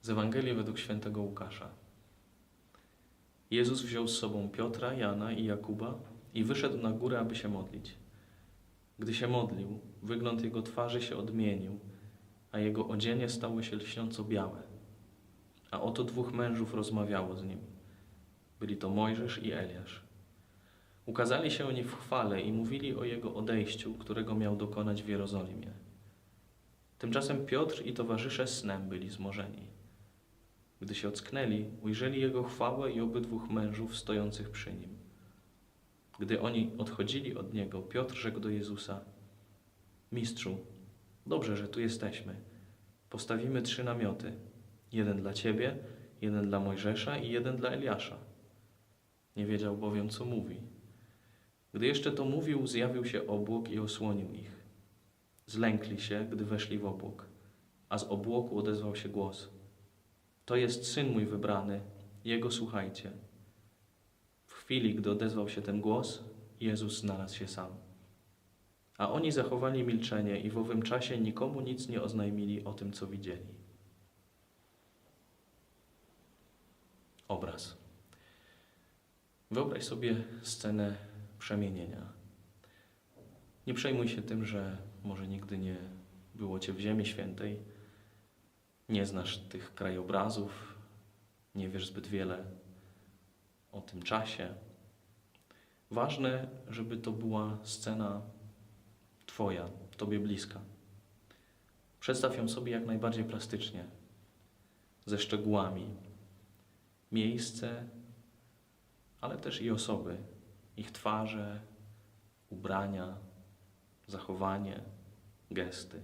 Z Ewangelii według świętego Łukasza. Jezus wziął z sobą Piotra, Jana i Jakuba i wyszedł na górę, aby się modlić. Gdy się modlił, wygląd jego twarzy się odmienił, a jego odzienie stało się lśniąco białe. A oto dwóch mężów rozmawiało z nim. Byli to Mojżesz i Eliasz. Ukazali się oni w chwale i mówili o jego odejściu, którego miał dokonać w Jerozolimie. Tymczasem Piotr i towarzysze snem byli zmorzeni. Gdy się ocknęli, ujrzeli jego chwałę i obydwóch mężów stojących przy nim. Gdy oni odchodzili od niego, Piotr rzekł do Jezusa: Mistrzu, dobrze, że tu jesteśmy. Postawimy trzy namioty: jeden dla ciebie, jeden dla Mojżesza i jeden dla Eliasza. Nie wiedział bowiem, co mówi. Gdy jeszcze to mówił, zjawił się obłok i osłonił ich. Zlękli się, gdy weszli w obłok, a z obłoku odezwał się głos: To jest syn mój wybrany, jego słuchajcie. W chwili, gdy odezwał się ten głos, Jezus znalazł się sam. A oni zachowali milczenie i w owym czasie nikomu nic nie oznajmili o tym, co widzieli. Obraz. Wyobraź sobie scenę przemienienia. Nie przejmuj się tym, że może nigdy nie było Cię w Ziemi Świętej, nie znasz tych krajobrazów, nie wiesz zbyt wiele o tym czasie. Ważne, żeby to była scena Twoja, Tobie bliska. Przedstaw ją sobie jak najbardziej plastycznie, ze szczegółami. Miejsce, ale też i osoby, ich twarze, ubrania, zachowanie, gesty.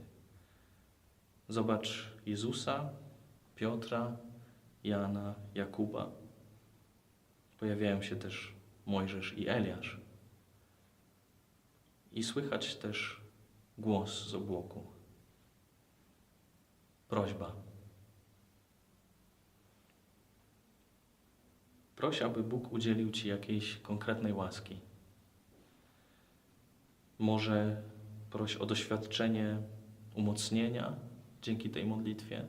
Zobacz Jezusa, Piotra, Jana, Jakuba. Pojawiają się też Mojżesz i Eliasz. I słychać też głos z obłoku. Prośba. Proś, aby Bóg udzielił Ci jakiejś konkretnej łaski. Może proś o doświadczenie umocnienia dzięki tej modlitwie,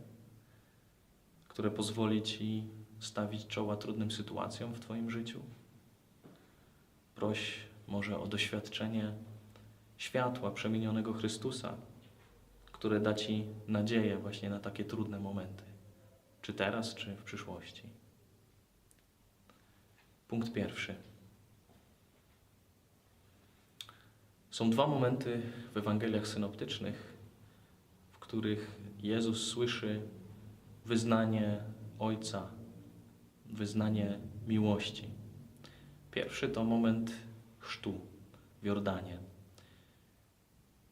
które pozwoli Ci stawić czoła trudnym sytuacjom w Twoim życiu. Proś może o doświadczenie światła przemienionego Chrystusa, które da Ci nadzieję właśnie na takie trudne momenty, czy teraz, czy w przyszłości. Punkt pierwszy. Są dwa momenty w Ewangeliach synoptycznych, których Jezus słyszy wyznanie Ojca, wyznanie miłości. Pierwszy to moment chrztu w Jordanie.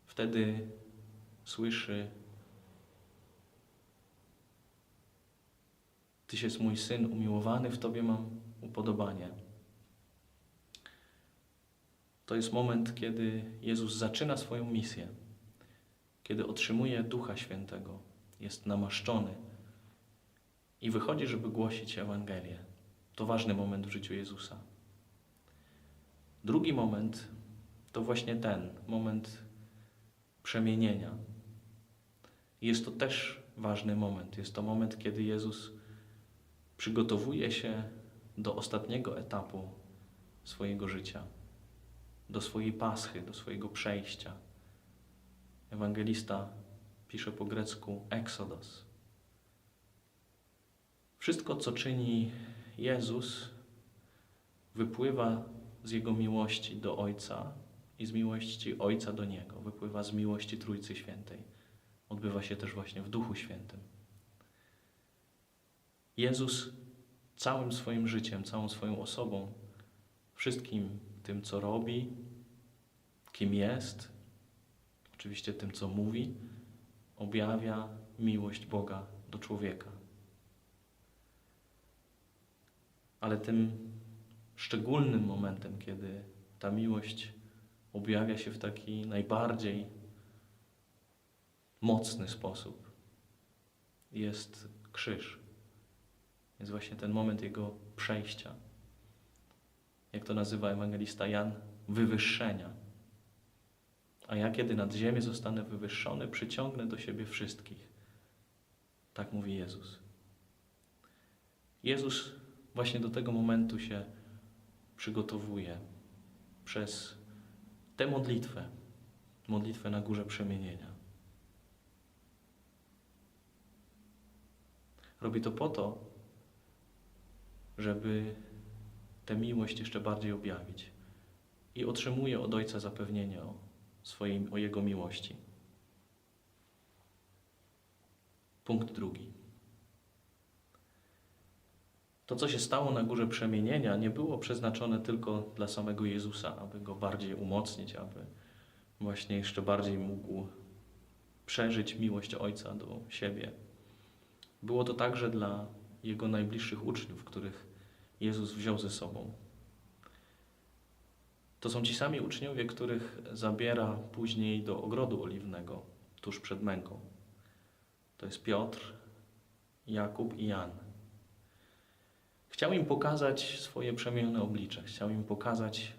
Wtedy słyszy: Tyś jest mój syn umiłowany, w Tobie mam upodobanie. To jest moment, kiedy Jezus zaczyna swoją misję, kiedy otrzymuje Ducha Świętego, jest namaszczony i wychodzi, żeby głosić Ewangelię. To ważny moment w życiu Jezusa. Drugi moment to właśnie ten moment przemienienia. Jest to też ważny moment. Jest to moment, kiedy Jezus przygotowuje się do ostatniego etapu swojego życia, do swojej paschy, do swojego przejścia. Ewangelista pisze po grecku Exodus. Wszystko, co czyni Jezus, wypływa z Jego miłości do Ojca i z miłości Ojca do Niego. Wypływa z miłości Trójcy Świętej. Odbywa się też właśnie w Duchu Świętym. Jezus całym swoim życiem, całą swoją osobą, wszystkim tym, co robi, kim jest, oczywiście tym, co mówi, objawia miłość Boga do człowieka. Ale tym szczególnym momentem, kiedy ta miłość objawia się w taki najbardziej mocny sposób, jest krzyż. Jest właśnie ten moment jego przejścia. Jak to nazywa ewangelista Jan? Wywyższenia. A ja, kiedy nad ziemię zostanę wywyższony, przyciągnę do siebie wszystkich. Tak mówi Jezus. Jezus właśnie do tego momentu się przygotowuje przez tę modlitwę, modlitwę na górze przemienienia. Robi to po to, żeby tę miłość jeszcze bardziej objawić. I otrzymuje od Ojca zapewnienie o, swojej, o Jego miłości. Punkt drugi. To, co się stało na górze przemienienia, nie było przeznaczone tylko dla samego Jezusa, aby go bardziej umocnić, aby właśnie jeszcze bardziej mógł przeżyć miłość Ojca do siebie. Było to także dla jego najbliższych uczniów, których Jezus wziął ze sobą. To są ci sami uczniowie, których zabiera później do ogrodu oliwnego, tuż przed męką. To jest Piotr, Jakub i Jan. Chciał im pokazać swoje przemienione oblicze, chciał im pokazać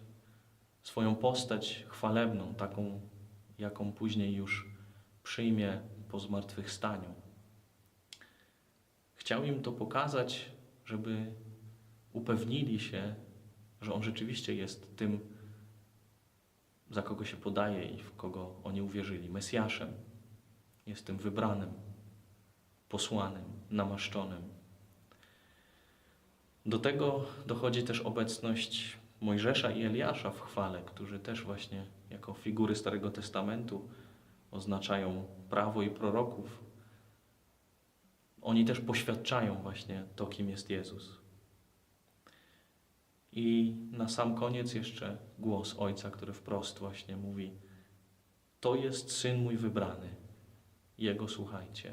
swoją postać chwalebną, taką, jaką później już przyjmie po zmartwychwstaniu. Chciał im to pokazać, żeby upewnili się, że On rzeczywiście jest tym, za kogo się podaje i w kogo oni uwierzyli Mesjaszem. Jest tym wybranym, posłanym, namaszczonym. Do tego dochodzi też obecność Mojżesza i Eliasza w chwale, którzy też właśnie jako figury Starego Testamentu oznaczają prawo i proroków. Oni też poświadczają właśnie to, kim jest Jezus. I na sam koniec jeszcze głos Ojca, który wprost właśnie mówi: To jest syn mój wybrany, jego słuchajcie.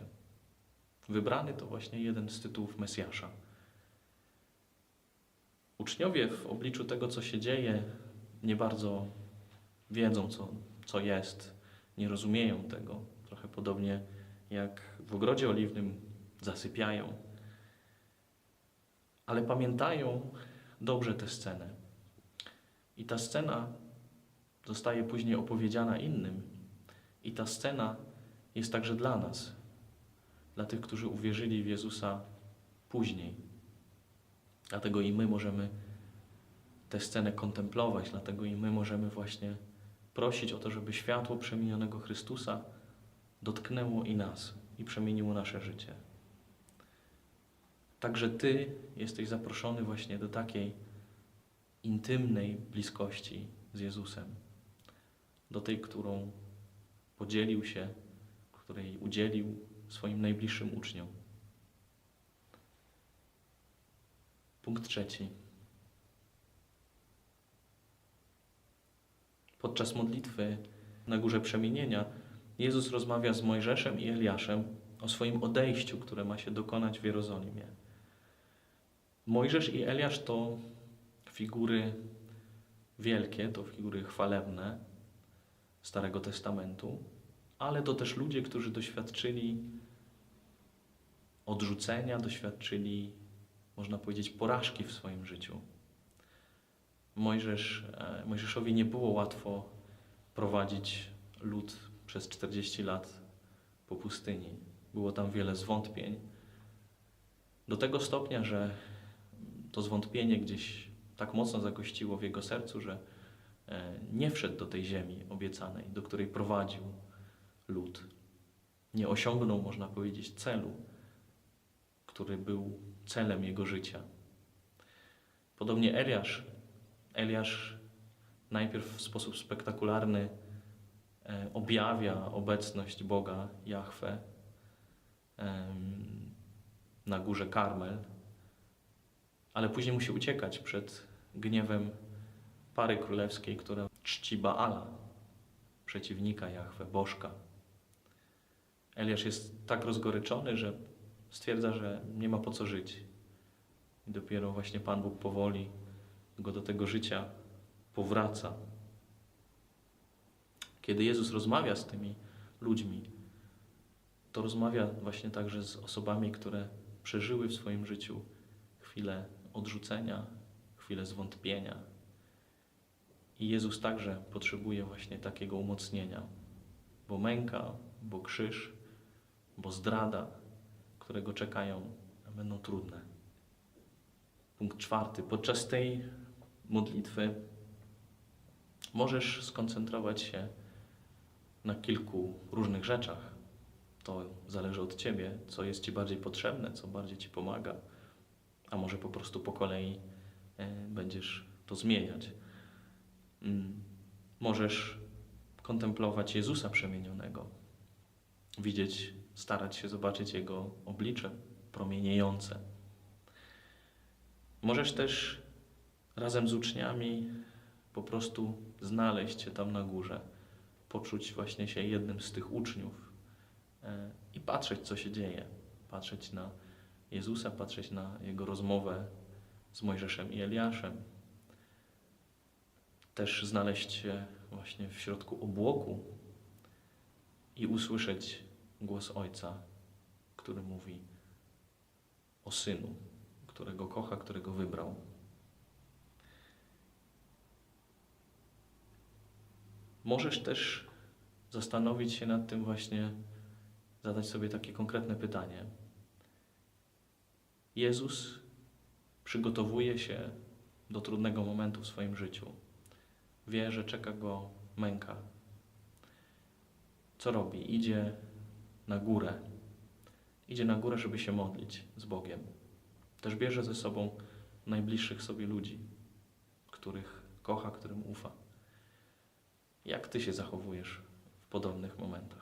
Wybrany to właśnie jeden z tytułów Mesjasza. Uczniowie w obliczu tego, co się dzieje, nie bardzo wiedzą, co, co jest, nie rozumieją tego. Trochę podobnie jak w ogrodzie oliwnym zasypiają. Ale pamiętają dobrze tę scenę. I ta scena zostaje później opowiedziana innym. I ta scena jest także dla nas, dla tych, którzy uwierzyli w Jezusa później. Dlatego i my możemy tę scenę kontemplować, dlatego i my możemy właśnie prosić o to, żeby światło przemienionego Chrystusa dotknęło i nas i przemieniło nasze życie. Także Ty jesteś zaproszony właśnie do takiej intymnej bliskości z Jezusem, do tej, którą podzielił się, której udzielił swoim najbliższym uczniom. Punkt trzeci. Podczas modlitwy na górze przemienienia Jezus rozmawia z Mojżeszem i Eliaszem o swoim odejściu, które ma się dokonać w Jerozolimie. Mojżesz i Eliasz to figury wielkie, to figury chwalebne Starego Testamentu, ale to też ludzie, którzy doświadczyli odrzucenia, doświadczyli, można powiedzieć, porażki w swoim życiu. Mojżesz, e, Mojżeszowi nie było łatwo prowadzić lud przez 40 lat po pustyni. Było tam wiele zwątpień. Do tego stopnia, że to zwątpienie gdzieś tak mocno zagościło w jego sercu, że e, nie wszedł do tej ziemi obiecanej, do której prowadził lud. Nie osiągnął, można powiedzieć, celu, który był celem jego życia. Podobnie Eliasz. Eliasz najpierw w sposób spektakularny e, objawia obecność Boga, Jahwe, na górze Karmel, ale później musi uciekać przed gniewem pary królewskiej, która czci Baala, przeciwnika Jahwe, Bożka. Eliasz jest tak rozgoryczony, że stwierdza, że nie ma po co żyć. I dopiero właśnie Pan Bóg powoli go do tego życia powraca. Kiedy Jezus rozmawia z tymi ludźmi, to rozmawia właśnie także z osobami, które przeżyły w swoim życiu chwilę odrzucenia, chwilę zwątpienia. I Jezus także potrzebuje właśnie takiego umocnienia, bo męka, bo krzyż, bo zdrada, którego czekają, będą trudne. Punkt czwarty. Podczas tej modlitwy możesz skoncentrować się na kilku różnych rzeczach. To zależy od ciebie, co jest ci bardziej potrzebne, co bardziej ci pomaga, a może po prostu po kolei e, będziesz to zmieniać. Mm. Możesz kontemplować Jezusa przemienionego, widzieć, starać się zobaczyć Jego oblicze promieniejące. Możesz też razem z uczniami po prostu znaleźć się tam na górze, poczuć właśnie się jednym z tych uczniów e, i patrzeć, co się dzieje. Patrzeć na Jezusa, patrzeć na Jego rozmowę z Mojżeszem i Eliaszem. Też znaleźć się właśnie w środku obłoku i usłyszeć głos Ojca, który mówi o Synu, którego kocha, którego wybrał. Możesz też zastanowić się nad tym właśnie, zadać sobie takie konkretne pytanie. Jezus przygotowuje się do trudnego momentu w swoim życiu. Wie, że czeka go męka. Co robi? Idzie na górę. Idzie na górę, żeby się modlić z Bogiem. Też bierze ze sobą najbliższych sobie ludzi, których kocha, którym ufa. Jak ty się zachowujesz w podobnych momentach?